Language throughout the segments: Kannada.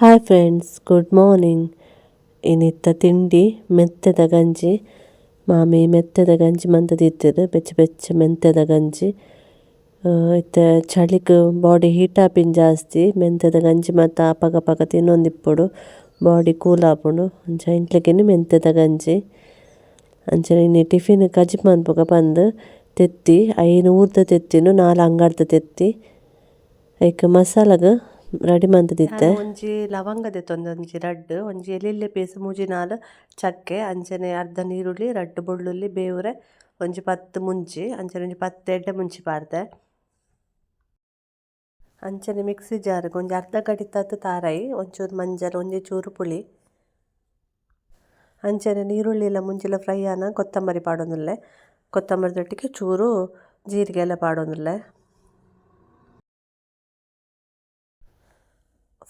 ಹಾಯ್ ಫ್ರೆಂಡ್ಸ್ ಗುಡ್ ಮಾರ್ನಿಂಗ್ ಇನ್ನಿತ್ತ ತಿಂಡಿ ಮೆತ್ತದ ಗಂಜಿ ಮಾಮಿ ಮೆತ್ತದ ಗಂಜಿ ಮಂತದಿತ್ತುದು ಬೆಚ್ಚ ಬೆಚ್ಚ ಮೆಂತ್ಯದ ಗಂಜಿ ಇತ್ತ ಚಳಿಗ್ ಬಾಡಿ ಹೀಟ್ ಆಪಿನ ಜಾಸ್ತಿ ಮೆಂತ್ಯದ ಗಂಜಿ ಮಾತ ಪಗ ಪಗ ತಿನ್ನೊಂದಿಪ್ಪುಡು ಬಾಡಿ ಕೂಲ್ ಆಪುಂಡು ಅಂಚ ಇಂಟ್ಲಕೆನೆ ಮೆಂತ್ಯದ ಗಂಜಿ ಅಂಚನೆ ಇನ್ನಿ ಟಿಫಿನ್ ಕಜಿ ಮನ್ಪುಗ ಪಂದ್ ತೆತ್ತಿ ಐನ್ ಊರ್ದ ತೆತ್ತಿನ ನಾಲ್ ಅಂಗಡ್ದ ತೆತ್ತಿ ಐಕ್ ಮಸಾಲಾಗ ರೆಡಿ ಮಂತದಿತ್ತೆ ಒಂಜಿ ಲವಂಗ ದೆತ್ತೊಂದು ಒಂಜಿ ರಡ್ಡ್, ಒಂಜಿ ಎಲೆಲ್ಲೆ ಪೀಸ್ ಮೂಜಿ ನಾಲ್ ಚಕ್ಕೆ ಅಂಚನೆ ಅರ್ಧ ನೀರುಳ್ಳಿ, ರಡ್ಡ್ ಬೊಳ್ಳುಳ್ಳಿ, ಬೇವ್ರೆ, ಒಂಜಿ ಪತ್ತ್ ಮುಂಚಿ ಅಂಚನೆ ಒಂಜಿ ಪತ್ತ್ ಎಡ್ಡೆ ಮುಂಚಿ ಪಾಡ್ದೆ. ಅಂಚನೆ ಮಿಕ್ಸಿ ಜಾರ್ ಒಂಜಿ ಅರ್ಧ ಗಡಿತದ್ ತಾರಾಯಿ ಒಂಚೂರು ಮಂಜಲ್, ಒಂಜಿ ಚೂರು ಪುಳಿ. ಅಂಚನೆ ನೀರುಳ್ಳಿ ಎಲ್ಲ ಮುಂಚಿಲ ಫ್ರೈ ಆನ ಕೊತ್ತಂಬರಿ ಪಾಡೊಂದುಲ್ಲೆ ಕೊತ್ತಂಬರಿ ದೊಟ್ಟಿಗೆ ಚೂರು ಜೀರಿಗೆ ಎಲ್ಲ ಪಾಡೊಂದುಲ್ಲೆ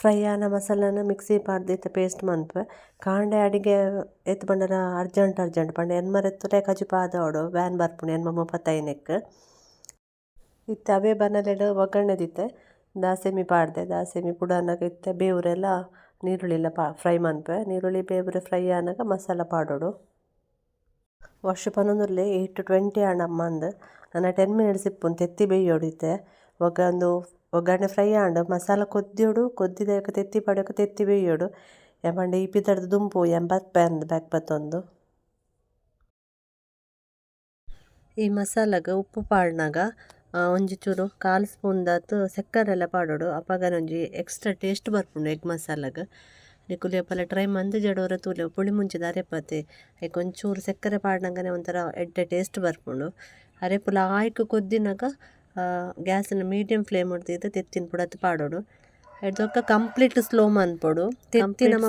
ಫ್ರೈ ಆನ ಮಸಾಲನ ಮಿಕ್ಸಿ ಪಾಡ್ದು ಇತ್ತ ಪೇಸ್ಟ್ ಮನ್ಪೆ, ಕಾಂಡೆ ಅಡಿಗೆ ಎತ್ತು ಪಂಡರ ಅರ್ಜೆಂಟ್ ಅರ್ಜೆಂಟ್ ಪಂಡ ಎನ್ ಎತ್ತುಲೆ ಕಜಿ ಪಾದೋಡು ವ್ಯಾನ್ ಬರ್ಪುಂಡು ಎನ್ಮ ಮುಪ್ಪತ್ತೈನೆಕ್ ಇತ್ತ ಅವೇ ಬನ್ನಲೆಡ್ ಒಗ್ಗರಣೆ ದಾಸೆಮಿ ಪಾಡ್ದೆ, ದಾಸೆಮಿ ಪುಡಾನಗ ಇತ್ತೆ ಬೇವ್ರೆಲ್ಲ ನೀರುಳ್ಳಿ ಎಲ್ಲ ಪಾ, ಫ್ರೈ ಮನ್ಪೆ, ನೀರುಳ್ಳಿ ಬೇವ್ರೆ ಫ್ರೈ ಆನಾಗ ಮಸಾಲ ಪಾಡೋಡು. ವರ್ಷ ಪನೊಂದುಲ್ಲೆ ಏಯ್ಟ್ ಟು ಟ್ವೆಂಟಿ ಆಂಡ್ ಮಂದ್ ನನ್ನ ಟೆನ್ ಮಿನಿಟ್ಸ್ ಇಪ್ಪುನ್ ತೆತ್ತಿ ಬೇಯೋಡು ಇತ್ತೆ ಒಗ್ಗ ಒಂದು ಒಗ್ಗರಣೆ ಫ್ರೈ ಆಂಡು ಮಸಾಲ ಕೊದ್ದಿಯೋಡು ಕೊದ್ದಿದಾಯಕ ತೆತ್ತಿ ಪಡೆಯೋಕೆ ತೆತ್ತಿ ಬೇಯೋಡು. ಎಂಬಂಡೆ ಈ ಪಿತಡ್ದು ದುಂಪು ಎಂಬತ್ತು ಬಂದು ಬ್ಯಾಕ್ ಬತ್ತೊಂದು ಈ ಮಸಾಲಾಗ ಉಪ್ಪು ಪಾಡ್ನಾಗ ಒಂಜಿ ಚೂರು ಕಾಲು ಸ್ಪೂನ್ದಾತು ಸಕ್ಕರೆ ಎಲ್ಲ ಪಾಡೋಡು. ಅಪಗನ ಒಂಜಿ ಎಕ್ಸ್ಟ್ರಾ ಟೇಸ್ಟ್ ಬರ್ಪುಂಡು ಎಗ್ ಮಸಾಲಾಗ. ನಿಕುಲಿ ಅಪ್ಪಲ್ಲ ಟ್ರೈ ಮಂದು ಜಡೋರ ತೂಲೆ ಪುಳಿ ಮುಂಚಿದ ಅರೆಪತ್ತೆ. ಐಕ್ ಒಂಚೂರು ಸಕ್ಕರೆ ಪಾಡ್ನಂಗನೆ ಒಂಥರ ಎಡ್ಡೆ ಟೇಸ್ಟ್ ಬರ್ಪುಂಡು. ಅರೆಪುಲ ಆಯ್ಕೆ ಕೊದ್ದಿನಾಗ ಗ್ಯಾಸನ್ನ ಮೀಡಿಯಂ ಫ್ಲೇಮ್ ಹೊಡ್ದಿದ್ದು ತೆತ್ತಿನ ಪುಡತ್ ಪಾಡೋಡು. ಎಡ್ದೊಕ್ಕ ಕಂಪ್ಲೀಟ್ ಸ್ಲೋ ಮನ್ಪೊಡು ತೆತ್ತಿ ನಮ್ಮ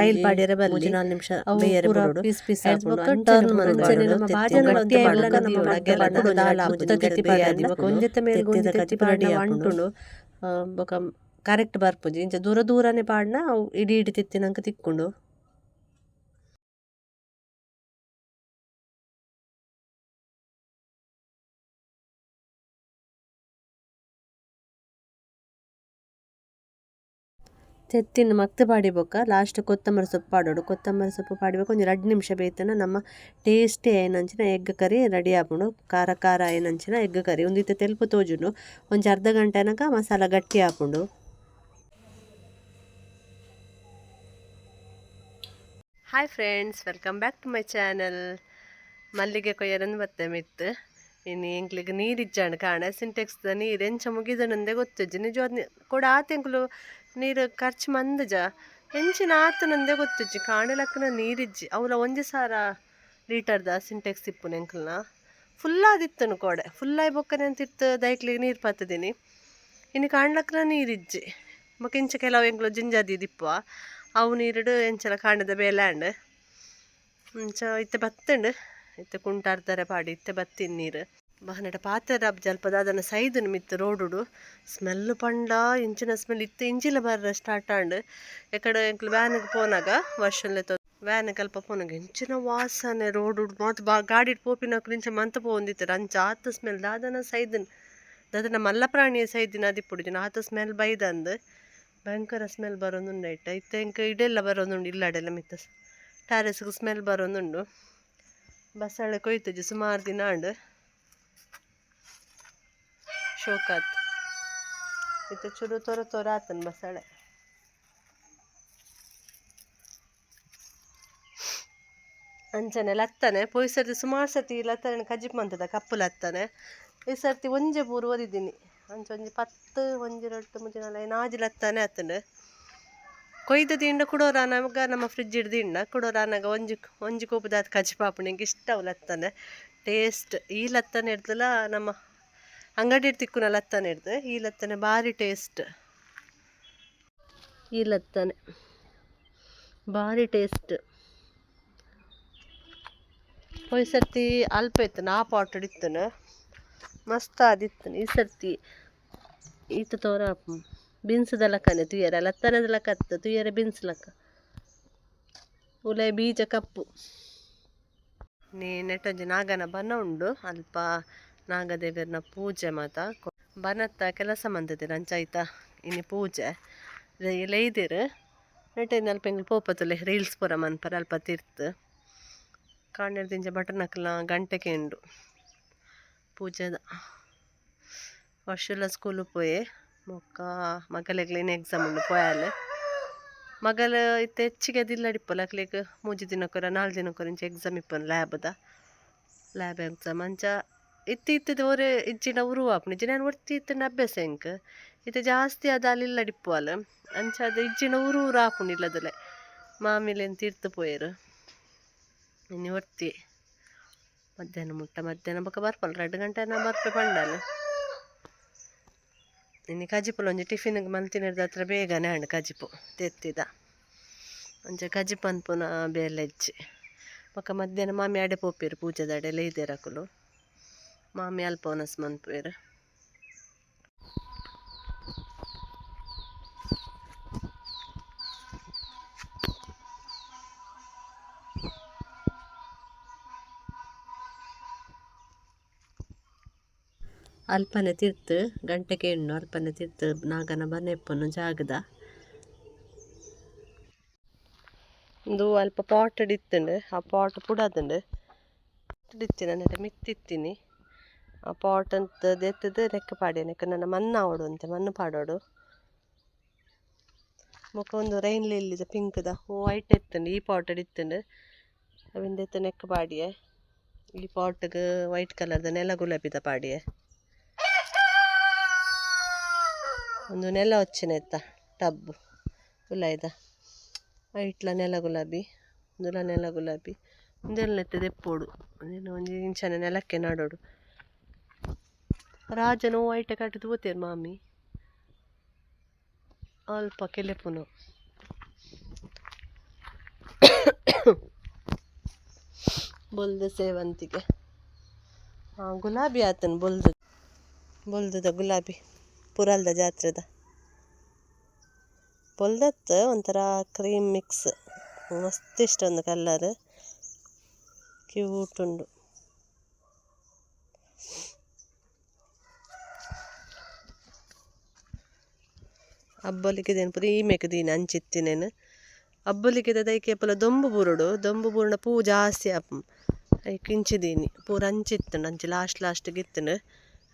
ಕೈಲ್ ಪಾಡ್ಯರೆ ಬಲ್ಲಿ ನಾಲ್ ನಿಮಿಷ ಬೇಯರೆ ಬಿಡೋಡು ಪೀಸ್ ಪೀಸ್ ಟರ್ನ್ ಒಂಜೆತ್ತ ಮೇಲೆ ಪಾಡ್ನ ಅಂಟುಂಡು ಬೊಕ ಕರೆಕ್ಟ್ ಬರ್ಪುಜಿ. ಇಂಚ ದೂರ ದೂರನೆ ಪಾಡ್ನ ಅವು ಇಡಿ ತಿತ್ತಿನಂಕ ತಿಕ್ಕುಂಡು. ತೆತ್ತಿನ ಮಕ್ತ ಪಾಡಿಬೋಕ. ಲಾಸ್ಟ್ ಕೊತ್ತಂಬರಿ ಸೊಪ್ಪು ಪಾಡೋಡು. ಕೊತ್ತಂಬರಿ ಸೊಪ್ಪು ಪಾಡಿಬೇಕು. ಒಂದು ಎರಡು ನಿಮಿಷ ಬೇಯ್ತನ ನಮ್ಮ ಟೇಸ್ಟಿ ಏನಂಚಿನ ಎಗ್ ಕರಿ ರೆಡಿ ಆಪುಂಡು ಖಾರ ಖಾರ ಏನಂಚಿನ ಎಗ್ ಕರಿ ಒಂದು ಇತ್ತ ತೆಲುಪು ತೋಜುಂಡು ಒಂದು ಅರ್ಧ ಗಂಟೆ ತನಕ ಮಸಾಲ ಗಟ್ಟಿ ಆಪುಂಡು hi friends welcome back to my channel ಮಲ್ಲಿಗೆ ಕೊಯ್ಯರನ್ನು ಬತ್ತೆ ಮಿತ್ ಇನ್ನು ಎಂಕ್ಲಿಗೆ ನೀರು ಇಜ್ಜಾಂಡು ಕಾಣ ಸಿಂಟೆಕ್ಸ್ದ ನೀರು ಎಂಚ ಮುಗಿದನಂದೆ ನಿಜ ನಿಜವಾದ ಕೂಡ ಆತೆಂಕ್ಲು ನೀರು ಖರ್ಚು ಮಂದಜ ಎಂಚಿನ ಆತನಂದೆ ಗೊತ್ತಿಜ್ಜಿ ಕಾಣಲಕ್ಕನ ನೀರಿಜ್ಜಿ ಅವಲ ಒಂಜಿ ಸಾರ ಲೀಟರ್ದ ಸಿಂಟೆಕ್ಸ್ ಇಪ್ಪುನ ಎಂಕ್ಲನ ಫುಲ್ಲಾದಿತ್ತನು ಕೋಡೆ ಫುಲ್ಲಾಯ್ ಬೊಕ್ಕನೆ ಅಂತಿತ್ತು ದೈಕ್ಲಿಗೆ ನೀರು ಪಾತದಿನಿ ಇನ್ನು ಕಾಣ್ಲಕ್ಕನ ನೀರಿಜ್ಜಿ ಮಕ್ಕ ಇಂಚ ಕೆಲವು ಎಂಕ್ಲು ಜಿಂಜಾದಿ ದಿಪ್ಪ ಅವು ನೀರಿಡು ಎಂಚಲ ಕಾಣದ ಬೇಲ್ಯಾಂಡ್ ಇಂಚ ಇತ್ತೆ ಬತ್ತಂಡು ಇತ್ತೆ ಕುಂಟಾರ್ದರ ಪಾಡಿ ಇತ್ತೆ ಬತ್ತಿನ ನೀರು. ಬಹನಟ ಪಾತ್ರೆ ಜಲ್ಪದ, ಅದನ್ನು ಸೈದನು ನಿಮಿತ್ತ ರೋಡುಡು. ಸ್ಮೆಲ್ ಪಂಡ, ಇಂಚಿನ ಸ್ಮೆಲ್ ಇತ್ತ, ಇಂಚಿಲ ಬರ್ರ ಸ್ಟಾರ್ಟ್ ಆಂಡ್. ಎಕಡೆ ಎಂಕ್ಲು ವ್ಯಾನ್ಗೆ ಪೋನಾಗ ವರ್ಷನ್ಲೆ ತೊ ವ್ಯಾನ್ ಕಲ್ಪ ಪೋನಾಗ ಇಂಚಿನ ವಾಸನೆ ರೋಡು ಮಾತು ಬಾ, ಗಾಡಿ ಪೋಪಿನ ಇಂಚ ಮಂತ ಪೋಂದಿತ್ತು ಅಂಚ ಆತ ಸ್ಮೆಲ್ ದಾದನ ಸೈದನ್. ದಾದನ ಮಲ್ಲ ಪ್ರಾಣಿಯ ಸೈದಿನ ಅದಿಪ್ಪುಡು ಆತ ಸ್ಮೆಲ್ ಬೈದಂದ್ ಭಯಂಕರ ಸ್ಮೆಲ್ ಬರೋದುಂಡು ಐಟ ಇತ್ತ ಇಂಕ ಇಡೆಲ್ಲ ಬರೋದುಂಡು ಇಲ್ಲಾಡೆಲ್ಲ ಮಿತ್ತ. ಟ್ಯಾರಸ್ಗೆ ಸ್ಮೆಲ್ ಬರೋದುಂಡು. ಬಸಳೆ ಕೊಯ್ತಜಿ ಸುಮಾರು ದಿನ ಆಂಡ್. ಶೋಕಾತ್. ಇತ್ತೆ ಚುರು ತೊರ ತೊರ ಆತನ್ ಬಸಳೆ ಅಂಚನೆ ಲತ್ತನೆ ಪೊಯ್ ಸರ್ತಿ ಸುಮಾರು ಸರ್ತಿ ಲತ್ತನೆ ಕಜಿಪ್ ಮಂತದ ಕಪ್ಪು ಲತ್ತನೆ ಈ ಸರ್ತಿ ಒಂಜೆ ಪೂರು ಓದಿದ್ದೀನಿ. ಅಂಚ ಒಂಜಿ ಪತ್ತು, ಒಂಜಿ ರೊಟ್ಟು ಮುಂಚೆ ನಾಲ್ ನಾಜಿ ಲತ್ತನೆ ಆತಂಡು. ಕೊಯ್ದು ದಿಂಡ ರಾನಾಗ ನಮ್ಮ ಫ್ರಿಜ್ ಹಿಡ್ದು ದಿಂಡ ಕುಡೋರಾನಾಗ ಒಂಜಿ ಒಂಜಿ ಕಜಿ ಪಾಪು ನಿಂಗೆ ಇಷ್ಟ ಲತ್ತನೆ. ಟೇಸ್ಟ್ ಈ ಲತ್ತನೆ ಹಿಡ್ದಲ್ಲ ನಮ್ಮ ಅಂಗಡಿ ತಿಕ್ಕುನ ಲತ್ತನೆ ಹಿಡ್ದು ಈ ಲತ್ತನೆ ಭಾರಿ ಟೇಸ್ಟ್ ಈ ಲತ್ತನೆ ಭಾರಿ ಟೇಸ್ಟ್ ಹೋಯ್ ಸರ್ತಿ ಅಲ್ಪ ಇತ್ತು, ನಾ ಪಾಟ್ ಹಿಡಿತನ ಮಸ್ತ್ ಆದಿತ್ತು ಈ ಸರ್ತಿ. ಈತ ತೋರ ಬೀನ್ಸದ ಲಕ್ಕನೆ ತುಯ್ಯರ. ಲತ್ತನದ ಲಕ್ಕ ತುಯ್ಯರ ಬೀನ್ಸ್ ಲಕ್ಕ ಉಲೆ ಬೀಜ ಕಪ್ಪು. ನೀ ನೆಟ್ಟೊಂಜಿ ನಾಗನ ಬನ ಉಂಡು, ಅಲ್ಪ ನಾಗದೇವಿಯರ್ನ ಪೂಜೆ ಮಾತ. ಬನತ್ತ ಕೆಲಸ ಮಂದಿದೆ ಅಂಚಾಯ್ತ ಇನ್ನು ಪೂಜೆ. ಲೆಯ್ದೆರ್ ನೆಟ್ಟಿಂದ ಅಲ್ಪ ಹಿಂಗೆ ಪೋಪತ್ತುಲೆ ರೀಲ್ಸ್ ಪೂರ ಮನ್ಪರ ಅಲ್ಪ ತಿರ್ತ್. ತಿಂಜ ಬಟನ್ ಗಂಟೆಗೆ ಉಂಡು ಪೂಜೆದ. ವರ್ಷಲ ಸ್ಕೂಲು ಪೋಯೆ. ಬೊಕ್ಕ ಮಗಲೆಗ್ಲಿನ ಎಕ್ಸಾಮ್ ಉಂಡು ಪೋಯಾಲೆ. ಮಗಲ ಇತ್ತೆ ಹೆಚ್ಚಿಗೆ ದಿಲ್ಲಡಿಪ್ಪಲ ಅಕ್ಲೆಗ್ ಮೂಜಿ ದಿನಕ್ಕೊರ, ನಾಲ್ ದಿನಕ್ಕೊರ ಇಂಚ ಎಕ್ಸಾಮ್ ಇಪ್ಪನ್ ಲ್ಯಾಬ್ದ. ಲ್ಯಾಬ್ ಎಕ್ಸಾಮ್ ಅಂಚ ಇತ್ತಿ ಇತ್ತದ ಒರೆ ಇಜ್ಜಿನ ಉರುವ ಆಪುಂಡು. ಇಜ್ಜಿನ ಒರ್ತಿ ಇತ್ತಿನ ಅಭ್ಯಾಸ ಎಂಕ್ ಇತ್ತೆ ಜಾಸ್ತಿ ಅದ ಅಲ್ಲಿ ಇಲ್ಲಡಿಪ್ಪು ಅಲ್ಲ ಅಂಚ ಅದು ಇಜ್ಜಿನ ಉರು ಉರು ಆಪುಂಡು ಇಲ್ಲದಲೆ ಮಾಮಿಲೆ ಅಂತ ಇರ್ತು ಪೋಯರು. ಇನ್ನು ಒರ್ತಿ ಮಧ್ಯಾಹ್ನ ಮುಟ್ಟ, ಮಧ್ಯಾಹ್ನ ಬೊಕ ಬರ್ಪಲ್. ರಡ್ಡ್ ಗಂಟೆನ ಬರ್ಪೆ ಪಂಡಾಲ. ಇನ್ನು ಕಜಿಪುಲ ಒಂಜಿ ಟಿಫಿನ್ಗೆ ಮಲ್ತಿನದ ಹತ್ರ ಬೇಗನೆ ಹಣ್ಣು ಕಜಿಪು ತೆತ್ತಿದ. ಒಂಚ ಕಜಿಪ್ ಅನ್ಪುನ ಬೇಲೆ ಇಜ್ಜಿ ಬೊಕ ಮಧ್ಯಾಹ್ನ ಮಾಮಿ ಅಡೆ ಪೋಪಿರು ಪೂಜೆದ ಅಡೆಲ್ಲ ಇದೇರಕುಲು ಮಾಮಿ ಅಲ್ಪ ಒನಸ್ ಮನ್ಪುವೆರ್ ಅಲ್ಪನೆ ತಿರ್ತ್, ಗಂಟೆಗೆ ಹೆಣ್ಣು ಅಲ್ಪನೆ ತಿರ್ತ್, ನಾಗನ ಬನೆಪ್ಪನು ಜಾಗದ. ಒಂದು ಅಲ್ಪ ಪಾಟ್ ಇತ್ತಂಡು ಆ ಪಾಟ್ ಪುಡಾದುಂಡು. ಇತ್ತಿನ ನನ್ನ ಮಿತ್ತಿತ್ತೀನಿ ಆ ಪಾಟ್ ಅಂತ ದೆತ್ತದು ನೆಕ್ಕ ಪಾಡ್ಯ ನೆಕ್ಕ ನನ್ನ ಮಣ್ಣು ಆವಡು ಅಂತೆ ಮಣ್ಣು ಪಾಡೋಡು. ಮುಖ ಒಂದು ರೈನ್ ಲಿಲ್ಲಿದ ಪಿಂಕ್ದ ವೈಟ್ ಎತ್ತಂಡು, ಈ ಪಾಟ್ ಇತ್ತಂಡು ಅವಿಂದ ಎತ್ತ ನೆಕ್ಕ ಪಾಡಿಯೇ. ಈ ಪಾಟ್ಗೆ ವೈಟ್ ಕಲರ್ದ ನೆಲ ಗುಲಾಬಿದ ಪಾಡಿಯೆ. ಒಂದು ನೆಲ వచ్చిన ಎತ್ತ ಟಬ್ ಗುಲಾಯ್ದ ಐಟ್ಲ ನೆಲ ಗುಲಾಬಿ ಒಂದುಲ ನೆಲ ಗುಲಾಬಿ ಒಂದೆಲ್ಲ ಎತ್ತ ದೆಪ್ಪೋಡು ಒಂದೇನು ಒಂಜಿ ಇಂಚನೆ ನೆಲಕ್ಕೆ ನಡೋಡು ರಾಜನು ಐಟ ಕಟ್ಟು ತೂತೇರು ಮಾಮಿ ಅಲ್ಪ ಕೆಲೆಪುನು ಬೊಲ್ದ ಸೇವಂತಿಗೆ ಹಾಂ ಗುಲಾಬಿ ಆತನು ಬೊಲ್ದು ಬೊಲ್ದದ ಗುಲಾಬಿ ಪುರಲ್ದ ಜಾತ್ರೆದ. ಪೊಲ್ದತ್ ಒಂಥರ ಕ್ರೀಮ್ ಮಿಕ್ಸ್ ಮಸ್ತ್ ಇಷ್ಟೊಂದು ಕಲ್ಲರ್ ಕ್ಯೂಟ್ ಉಂಡು ಅಬ್ಬಲಿಗೆ ಪುರ ಈಮೆಕ್ ದೀನ ಅಂಚಿತ್ತಿನೇನು. ಅಬ್ಬಲಿಗೆ ದೈಕೆ ಪುಲ ದೊಂಬು ಬುರುಡು, ದೊಂಬು ಬುರುಣ ಪೂ ಜಾಸ್ತಿ ಅಪ್ ಕಿಂಚಿದೀನಿ, ಪೂರ ಅಂಚಿತ್ತುಂಡು ಅಂಚಿ ಲಾಸ್ಟ್ ಲಾಸ್ಟ್ಗೆ ಇತ್ತುಂಡು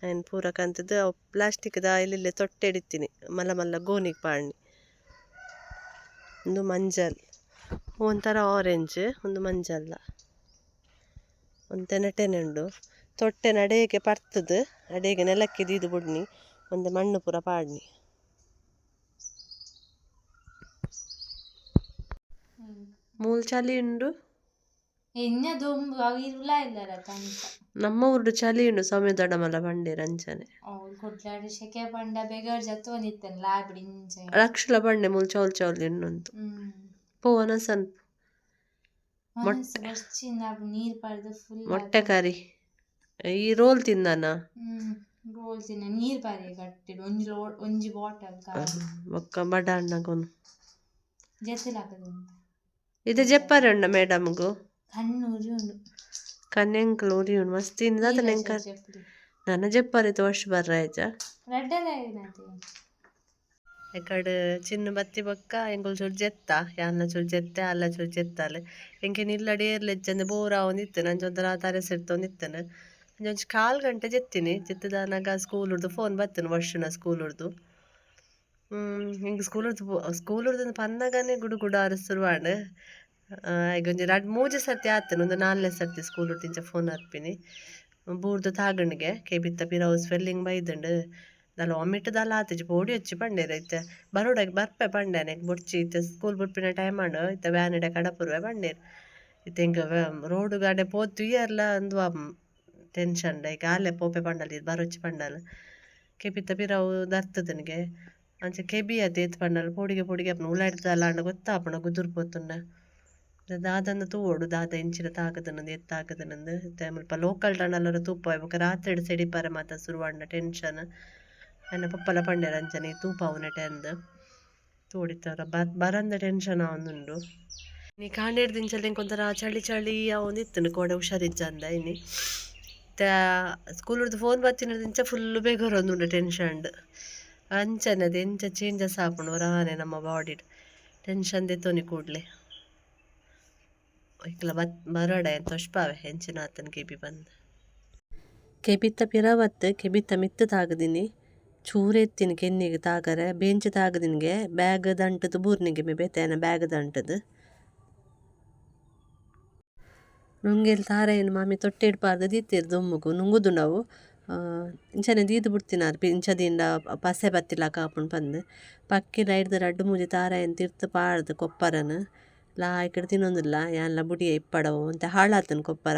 ಆಯ್ನ ಪೂರ ಕಂತದ್ದು ಅವು ಪ್ಲಾಸ್ಟಿಕ್ದ ಇಲ್ಲೆಲ್ಲೆ ತೊಟ್ಟೆ ಇಡಿತ್ತೀನಿ ಮಲ್ಲ ಮಲ್ಲ ಗೋನಿಗೆ ಪಾಡ್ನಿ. ಒಂದು ಮಂಜಲ್, ಒಂಥರ ಆರೆಂಜ್ ಒಂದು ಮಂಜಲ್ಲ. ಒಂದು ತೆನಟೆನೆ ಉಂಡು ತೊಟ್ಟೆ ಅಡೆಗೆ ಪರ್ತದು ಅಡೆಗೆ ನೆಲಕ್ಕೆ ದೀದು ಬುಡ್ನಿ, ಒಂದು ಮಣ್ಣು ಪೂರ ಪಾಡ್ನಿ. ಮೂಲ್ ಚಳಿ ಉಂಡು? ಅವಿರುಲ ಇಲ್ಲರ ತಂಕ ನಮ್ಮ ಊರು ಚಳಿ ಉಂಡು ಸೌಮ್ಯ ದೊಡ್ಡಮಲ್ಲ ಬಂಡೇರ ಅಂಚನೆ. ಅವ್ರು ಕೊಡ್ಲಾಡಿ ಶೆಕೆ ಪಂಡ ಬೆಗರ್ ಜತ್ತು ನಿತ್ತನ್ ಲಾಬಿಡಿ ಇಂಚ. ಲಕ್ಷಲ ಬಂಡೆ ಮೂಲ್ ಚೌಲ್ ಚೌಲ್ ಇನ್ನೊಂದು ಪೋವನ ಮನಸ್ಸು ಬರ್ಚಿಂದ ನೀರ್ ಪಡೆದು ಫುಲ್ ಮೊಟ್ಟೆ ಕರಿ. ಈ ರೋಲ್ ತಿಂದನ ಹ್ಮ್ ತಿನ್ನ. ನೀರ್ ಪಾರಿ ಕಟ್ಟಿಡು. ಒಂಜಿ ರೋ ಒಂಜಿ ಬಾಟಲ್ ಒಕ್ಕ ಬಡ ಅಣ್ಣಗೊನು ಜೆತ್ತಲಾಕದಂತ ಇದು ಜೆಪ್ಪರೆ ಉಂಡ ಮೇಡಮ್ಗು? ಉರಿ ಉಂಡು ಮಸ್ತ್ ನೆಂಕ ಜೆಪ್ಪುಡು ನನ್ನ ಜೆಪ್ಪರೆ ತೋರ್ಸ್ ರೆಡ್ಡಲ ಏನಂತೆ ಎಕಡೆ ಚಿನ್ನ ಬತ್ತಿ ಬೊಕ್ಕ ಎಂಕುಲು ಚೂರು ಜೆತ್ತ ಯಾನ್ನ ಚೂರು ಜೆತ್ತೆ ಅಲ್ಲ. ಚೂರು ಜೆತ್ತಾಲೆ ಎಂಕೆ ನಿಲ್ಲಡಿ ಏರ್ಲೆಜ್ಜಂದೆ ಬೋರ ಒಂದಿತ್ತು ನಂಜ ಒಂಥರ ತಾರೆ ಸೇರ್ತೊಂದಿತ್ತನು ಒಂಜಿ ಕಾಲು ಗಂಟೆ ಜೆತ್ತೀನಿ. ಜೆತ್ತದಾನಾಗ ಸ್ಕೂಲ್ ಹುಡ್ದು ಫೋನ್ ಬತ್ತನು ವರ್ಷನ ಸ್ಕೂಲ್ ಹುಡ್ದು ಹ್ಮ್ ಹಿಂಗೆ ಸ್ಕೂಲ್ ಹುಡ್ದು ಸ್ಕೂಲ್ ಹುಡ್ದು ಪನ್ನಗನೆ ಗುಡು ಗುಡು ಅರಸುರುವಾಂಡ್ ಈಗ ಒಂಜಿ ರಡ್ ಮೂಜಿ ಸರ್ತಿ ಆತನು, ಒಂದು ನಾಲ್ನೇ ಸರ್ತಿ ಸ್ಕೂಲ್ ಉಡ್ದಿಂಚ ಫೋನ್ ಹರ್ಪಿನಿ ಬೂರ್ದು ತಾಗಣ್ಗೆ ಕೆ ಬಿತ್ತ ಪಿರವು ಸ್ವೆಲ್ಲಿಂಗ್ ಬೈದಂಡು ದಾಲ ವಾಮಿಟ್ ದಾಲ ಆತಿಜಿ ಪೋಡಿ ಹಚ್ಚಿ ಪಂಡೇರ ಇತ್ತೆ? ಬರೋಡಾಗಿ ಬರ್ಪೆ ಪಂಡೇನೆ ಬೊಡ್ಚಿ ಇತ್ತೆ ಸ್ಕೂಲ್ ಬುಡ್ಪಿನ ಟೈಮ್ ಆಂಡು, ಇತ್ತೆ ವ್ಯಾನ್ ಇಡ ಕಡಪುರ್ವೆ ಪಂಡೇರ್ ಇತ್ತೆ ಹಿಂಗೆ ರೋಡು ಗಾಡೆ ಪೋತು ಇಯರ್ಲ ಅಂದು ಟೆನ್ಷನ್ ಈಗ ಆಲೆ ಪೋಪೆ ಪಂಡಲ್, ಇದು ಬರೋಚ್ಚಿ ಪಂಡಲ್. ಕೆಪಿತ್ತ ಪಿರವು ದರ್ತದನಿಗೆ, ಅಂಚೆ ಕೆಬಿ ಅದು ಎತ್ ಪಂಡಲ್, ಪೋಡಿಗೆ ಪೋಡಿಗೆ ಅಪ್ಪನ ಉಲಾಡ್ದಲ್ಲ ಅಂಡ ಗೊತ್ತಾಪಣ ಗುದುರ್ ಪೋತುಂಡ. ದಾದಂದು ತೂವೊಡು ದಾದ ಇಂಚಿನ ತಾಗದನಂದು ಎತ್ತಾಗದನಂದು ಇತ್ತೆ ಮುಲ್ಪ ಲೋಕಲ್ ಟನಲ್ಲರ ತೂಪ ಬೊಕ ರಾತ್ರಿ ಸೆಡಿಪಾರ ಮಾತ ಸುರುವಾಂಡ ಟೆನ್ಷನ್ ಆಂಡ ಪಪ್ಪಲ ಪಂಡ್ಯಾರ ಅಂಚನೆ ತೂಪ ಅವನಟೆ ಅಂದ್ ತೋಡಿತ್ತವ್ರ ಬರಂದ ಟೆನ್ಷನ್ ಅವನುಂಡು ನೀ ಕಾಂಡೇಡ್ ದಿಂಚಲ್ ಒಂಥರ ಚಳಿ ಚಳಿ ಅವನಿತ್ತು ಕೋಡೆ ಹುಷಾರಿಜ್ಜ ಅಂದ ತ ಸ್ಕೂಲ್ ಫೋನ್ ಬತ್ತಿನ ದಿಂಚ ಫುಲ್ ಬೇಗ ಹೊರೊಂದುಂಡು ಟೆನ್ಷನ್ ಅಂಚನದ ಎಂಚ ಚೇಂಜಸ್ ಆಪುಂಡು ವರಾನೆ ನಮ್ಮ ಬಾಡಿ ಟೆನ್ಷನ್ ದೆತ್ತೋನಿ ಕೂಡ್ಲೆ ಮತ್ ಬರಡ ತೊಷ್ಪಾವೆ ಹೆಂಚಿನ ಆತನ ಕೆಬಿ ಬಂದು ಕೆಬಿತ್ತ ಪಿರವತ್ತು ಕೆಬಿತ್ತ ಮಿತ್ತು ತಾಗದಿನಿ ಚೂರು ಎತ್ತಿನ ಕೆನ್ನಿಗೆ ತಾಗರೆ ಬೆಂಚ್ ತಾಗದಿನ್ಗೆ ಬ್ಯಾಗ್ ದಂಟದು ಬೂರ್ನಿಗೆ ಮೇ ಬ್ಯಾಗ್ ದಂಟದು ನುಂಗೆಲ್ ತಾರೇನು ಮಾಮಿ ತೊಟ್ಟೆ ಇಡ್ಪಾರ್ದು ದೀತಿರ್ ದುಮ್ಮಗು ನುಂಗುದು ನಾವು ಇಂಚನೆ ದೀದು ಬಿಡ್ತಿನಾರು ಇಂಚದಿಂದ ಪಸೆ ಬತ್ತಿಲ್ಲ ಕಾಪುಂಡು ಬಂದು ಪಕ್ಕಿಲ ಹಿಡ್ದು ರಡ್ಡು ಮೂಜಿ ತಾರೆಯನ್ನು ತಿರ್ತು ಪಾಡ್ದು ಕೊಪ್ಪರನು ಲಾ ಇಕ್ಕಡ ತಿನ್ನೊಂದಿಲ್ಲ ಯಾನ್ಲ ಬುಡಿಯೇ ಇಪ್ಪಡವು ಅಂತ ಹಾಳಾತನ್ ಕೊಪ್ಪರ.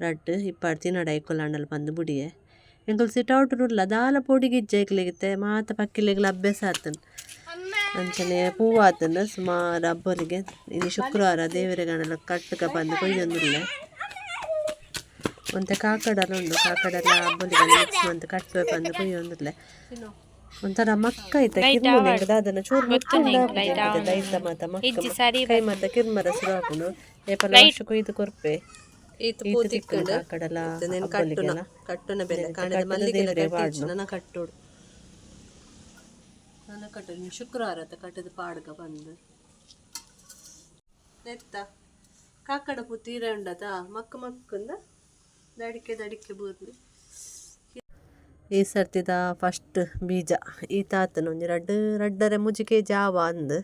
ರಡ್ಡ್ ಇಪ್ಪಾಡು ತಿನ್ನಡ ಇಕ್ಕೊಲ್ಲಂಡಲ್ ಬಂದು ಬುಡಿಯೆ ಎಂಕುಲು ಸಿಟೌಟ್ ನುಡ್ಲ ದಾಲ ಪೊಡಿಗೆ ಇಜ್ಜೆಕ್ಲೆಗಿತ್ತೆ ಮಾತ ಪಕ್ಕಿಲೆಗ್ಲ ಅಭ್ಯಾಸ ಆತನ್. ಅಂಚನೆ ಪೂವು ಆತನ. ಸುಮಾರು ಹಬ್ಬರಿಗೆ. ಇನ್ನು ಶುಕ್ರವಾರ ದೇವರಗಣಲ ಕಟ್ಟಕ ಬಂದು ಕೊಯ್ಯೊಂದಿಲ್ಲ. ಒಂತೆ ಕಾಕಡಲ ಉಂಡು ಕಾಕಡಲ ಹಬ್ಬಲಿಗೆ ಮಿಕ್ಸ್ ಮಂತ್ ಕಟ್ಟುವೆ ಬಂದು ಕೊಯ್ಯೊಂದಿಲ್ಲ. ಒಂಥರ ಮಕ್ಕ ಐತೆ ಕಿರ್ಮುನೆ ಅದನ್ನ ಚೂರು ಮುಟ್ಕೊಂಡ ದೈತ ಮಾತ ಮಕ್ಕ ಕೈ ಮಾತ ಕಿರ್ಮರ ಶುರು ಹಾಕೊಂಡು ಏಪ ಲಾಸ್ಟ್ ಕೊಯ್ದು ಕೊರ್ಪೆ. ಈತ ತಿಕ್ಕಂಡು ಕಾಕಡಲ ಕಟ್ಟುನ ಕಟ್ಟುನ ಬೆಲೆ ಕಾಣದ ಮಲ್ಲಿಗೆ ನನ್ನ ಕಟ್ಟೋಡು. ನನ್ನ ಕಟ್ಟದು ಶುಕ್ರವಾರ ಕಟ್ಟದ ಪಾಡ್ಗ ಬಂದು. ನೆತ್ತ. ಕಾಕಡ ಪೂ ತೀರ ಉಂಡದ ಮಕ್ಕ ಮಕ್ಕಂದ ದಡಿಕೆ ದಡಿಕೆ ಬೂರ್ಲಿ ಈ ಸರ್ತಿದ ಫಸ್ಟ್ ಬೀಜ. ಈ ತಾತನ ಒಂಜಿ ರಡ್ಡ್ ರಡ್ಡರೆ ಮುಜಿಕೆ ಜಾವ ಅಂದ್.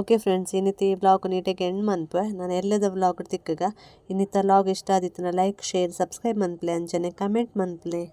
ಓಕೆ ಫ್ರೆಂಡ್ಸ್ ಇನ್ನಿತಿ ಬ್ಲಾಗ್ ನೀಟಾಗಿ ಎಂಡ್ ಮನ್ಪೆ. ನಾನು ಎಲ್ಲದ ಬ್ಲಾಗ್ ತಿಕ್ಕಗ. ಇನ್ನಿತ ಲಾಗ್ ಇಷ್ಟ ಆದಿತ್ತನ ಲೈಕ್ ಶೇರ್ ಸಬ್ಸ್ಕ್ರೈಬ್ ಮನ್ಪ್ಲೆ. ಅಂಜನೆ ಕಮೆಂಟ್ ಮನ್ಪ್ಲೆ.